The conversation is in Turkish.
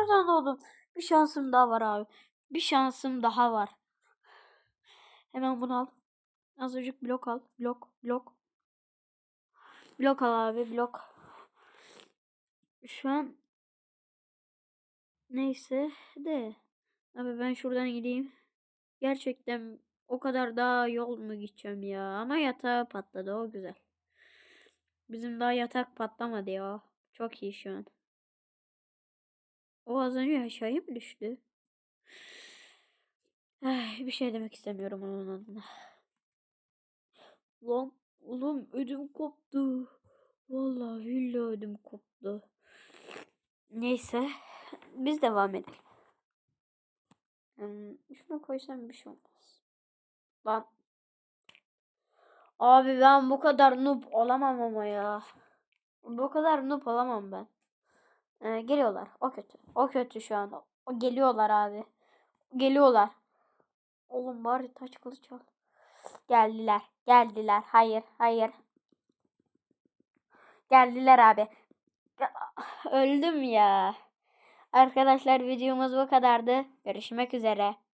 tekrardan doğdum. Bir şansım daha var abi. Bir şansım daha var. Hemen bunu al. Azıcık blok al. Blok, blok. Blok al abi, blok. Şu an neyse de abi ben şuradan gideyim. Gerçekten o kadar daha yol mu gideceğim ya? Ama yatağı patladı o güzel. Bizim daha yatak patlamadı ya. Çok iyi şu an. O az önce mı düştü? Ay, bir şey demek istemiyorum onun adına. Lan oğlum ödüm koptu. Vallahi billahi ödüm koptu. Neyse. Biz devam edelim. Hmm, şunu koysam bir şey olmaz. Lan. Abi ben bu kadar noob olamam ama ya. Bu kadar noob olamam ben. Ee, geliyorlar. O kötü. O kötü şu an. O geliyorlar abi. Geliyorlar. Oğlum bari taş kılıç al. Geldiler. Geldiler. Hayır. Hayır. Geldiler abi. Öldüm ya. Arkadaşlar videomuz bu kadardı. Görüşmek üzere.